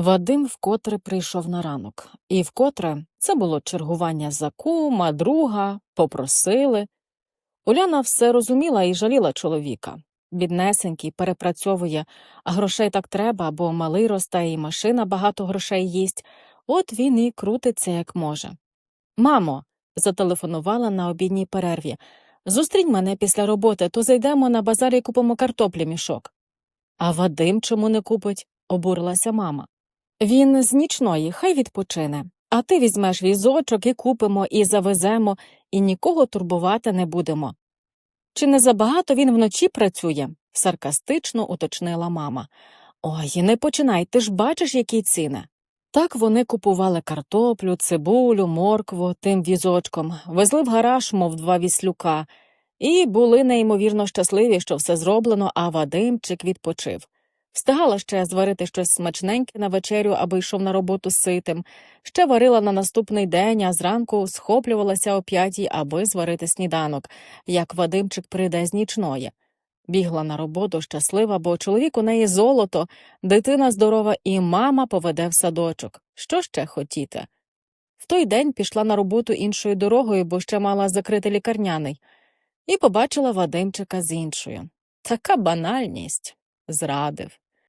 Вадим вкотре прийшов на ранок, і вкотре це було чергування за кума, друга, попросили. Уляна все розуміла і жаліла чоловіка. Біднесенький перепрацьовує, а грошей так треба, бо малий росте, і машина багато грошей їсть. От він і крутиться як може. Мамо, зателефонувала на обідній перерві. Зустрінь мене після роботи, то зайдемо на базар і купимо картоплі мішок. А Вадим чому не купить? обурилася мама. Він з нічної, хай відпочине. А ти візьмеш візочок і купимо, і завеземо, і нікого турбувати не будемо. Чи не забагато він вночі працює? саркастично уточнила мама. Ой, не починай, ти ж бачиш, які ціни. Так вони купували картоплю, цибулю, моркву тим візочком, везли в гараж, мов два віслюка, і були неймовірно щасливі, що все зроблено, а Вадимчик відпочив. Встигала ще зварити щось смачненьке на вечерю, аби йшов на роботу ситим, ще варила на наступний день, а зранку схоплювалася о п'ятій, аби зварити сніданок, як Вадимчик прийде з нічної. Бігла на роботу щаслива, бо чоловік у неї золото, дитина здорова, і мама поведе в садочок. Що ще хотіти? В той день пішла на роботу іншою дорогою, бо ще мала закрити лікарняний, і побачила Вадимчика з іншою. Така банальність зрадив.